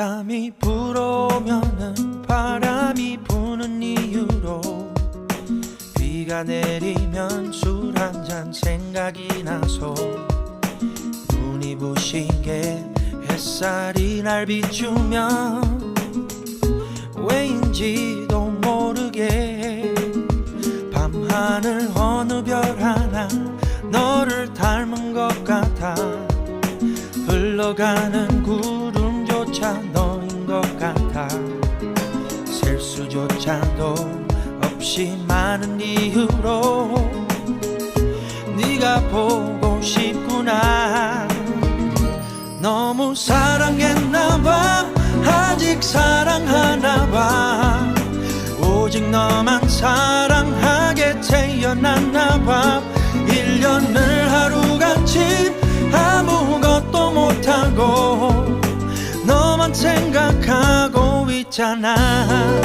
바람이 불어오면은 바람이 부는 이유로 비가 내리면 술 한 잔 생각이 나서 눈이 부시게 햇살이 날 비추면 왜인지도 모르게 밤하늘 어느 별 하나 너를 닮은 것 같아 흘러가는 구름 셀 수조차도 없이 많은 이유로 네가 보고 싶구나. 너무 사랑했나봐. 아직 사랑하나봐. 오직 너만 사랑하게 태어났나봐. 1년을 하루같이 아무것도 못하고 너만 생각하고 있잖아